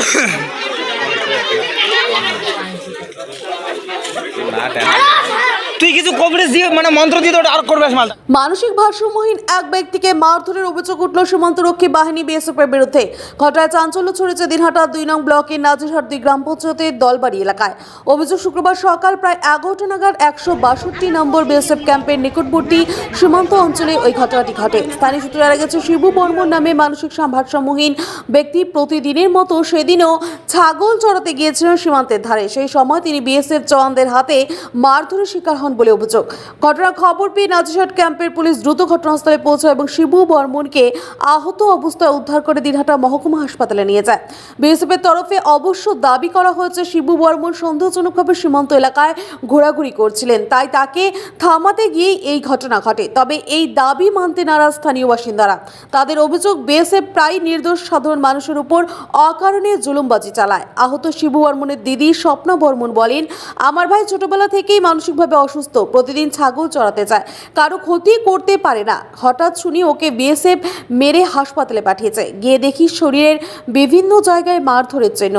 না তুই কিছু কবরেজ দিয়ে মানে মন্ত্র দিয়ে ওটা আর করবে মাল। মানসিক ভারসাম্যহীন এক ব্যক্তিকে মারধরের অভিযোগ উঠল সীমান্তরক্ষী বাহিনী বিএসএফের বিরুদ্ধে। ঘটনায় চাঞ্চল্য ছড়েছে দিনহাটা দুই নং ব্লকের নাজিরহাট দুই গ্রাম পঞ্চায়েতের দলবাড়ি এলাকায়। অভিযোগ শুক্রবার সকাল প্রায় এগারোটা নাগাদ একশো বাষট্টি নম্বর বিএসএফ ক্যাম্পের নিকটবর্তী সীমান্ত অঞ্চলে ওই ঘটনাটি ঘটে। স্থানীয় সূত্রে জানা গেছে, শিবু বর্মন নামে মানসিক ভারসাম্যহীন ব্যক্তি প্রতিদিনের মতো সেদিনও ছাগল চড়াতে গিয়েছিলেন সীমান্তের ধারে। সেই সময় তিনি বিএসএফ জওয়ানদের হাতে মারধরের শিকার হন বলে অভিযোগ। ঘটনার খবর পেয়ে নাজিরহাট ক্যাম্পের পুলিশ দ্রুত ঘটনাস্থলে পৌঁছায় এবং শিবু বর্মনকে আহত অবস্থায় উদ্ধার করে দিনহাটা মহকুমা হাসপাতালে নিয়ে যায়। বিএসএফের তরফে অবশ্য দাবি করা হয়েছে, শিবু বর্মন সন্দেহজনকভাবে সীমান্ত এলাকায় ঘোরাঘুরি করছিলেন। তাই তাকে থামাতে গিয়ে এই ঘটনা ঘটে। তবে এই দাবি মানতে নারাজ স্থানীয় বাসিন্দারা। তাদের অভিযোগ, বিএসএফ প্রায় নির্দোষ সাধারণ মানুষের উপর অকারণে জুলুমবাজি চালায়। আহত শিবু বর্মনের দিদি স্বপ্না বর্মন বলেন, আমার ভাই ছোটবেলা থেকেই মানসিকভাবে অসুস্থ প্রতিদিন ছাগল চড়াতে যায়। কারও ক্ষতি করতে পারে না। হঠাৎ শুনি ওকে বিএসএফ মেরে হাসপাতালে পাঠিয়েছে। গিয়ে দেখি শরীরের বিভিন্ন জায়গায় মারধরের চিহ্ন।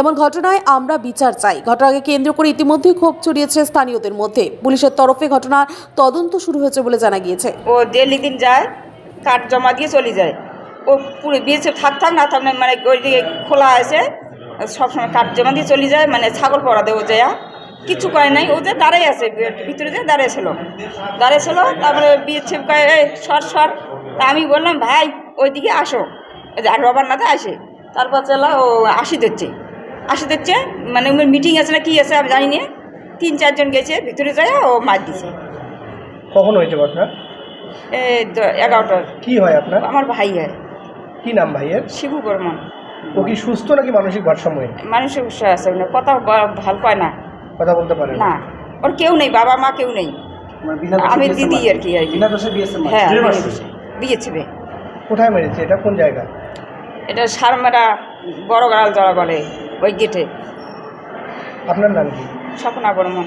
এমন ঘটনায় আমরা বিচার চাই। ঘটনাকে কেন্দ্র করে ইতিমধ্যে ক্ষোভ ছড়িয়েছে স্থানীয়দের মধ্যে। পুলিশের তরফে ঘটনার তদন্ত শুরু হয়েছে বলে জানা গিয়েছে। ও ডেলি দিন যায়, কাঠ জমা দিয়ে চলে যায়। ও পুরো বিএসএফ থাক থাক না থাক মানে খোলা আছে, সবসময় কাঠ জমা দিয়ে চলে যায় মানে ছাগল পড়া ও যায় কিছু করে নাই। ও যে দাঁড়াই আছে ভিতরে যে দাঁড়িয়েছিল দাঁড়িয়েছিল তারপরে বিয়েছে কয়ে "এই, সর সর। তা আমি বললাম ভাই ওইদিকে আসো। আর রবার নাতে আসে। তারপর চলা ও আসি দিচ্ছে আসি দিচ্ছে মানে মিটিং আছে না কি আছে আমি জানি না। তিন চারজন গেছে ভিতরে যায় ও মার দিছে। কখন হয়েছে ঘটনা? এই তো এগারোটার। কি হয় আপনার? আমার ভাই হয়। কি নাম ভাইয়ের? শিবু বর্মন। ও কি সুস্থ নাকি মানসিক ভারসাম্যহীন? মানুষের উৎসাহ আছে মানে কথা ভালো কয় না। কথা বলতে পারে না। ওর কেউ নেই বাবা মা কেউ নেই। আমি দিদি আর কি আর কি। হ্যাঁ বিয়ে ছিবে কোথায় মেরেছে? এটা কোন জায়গা? এটা সারমেরা বড় গাড়াল জড়া বলে ওই গেটে। আপনার নাম কি? স্বপ্না বর্মন।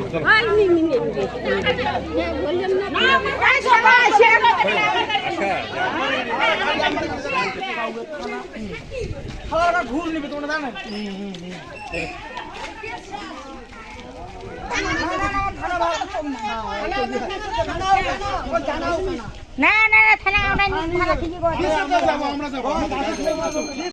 না না না থানা আমরা থানা করে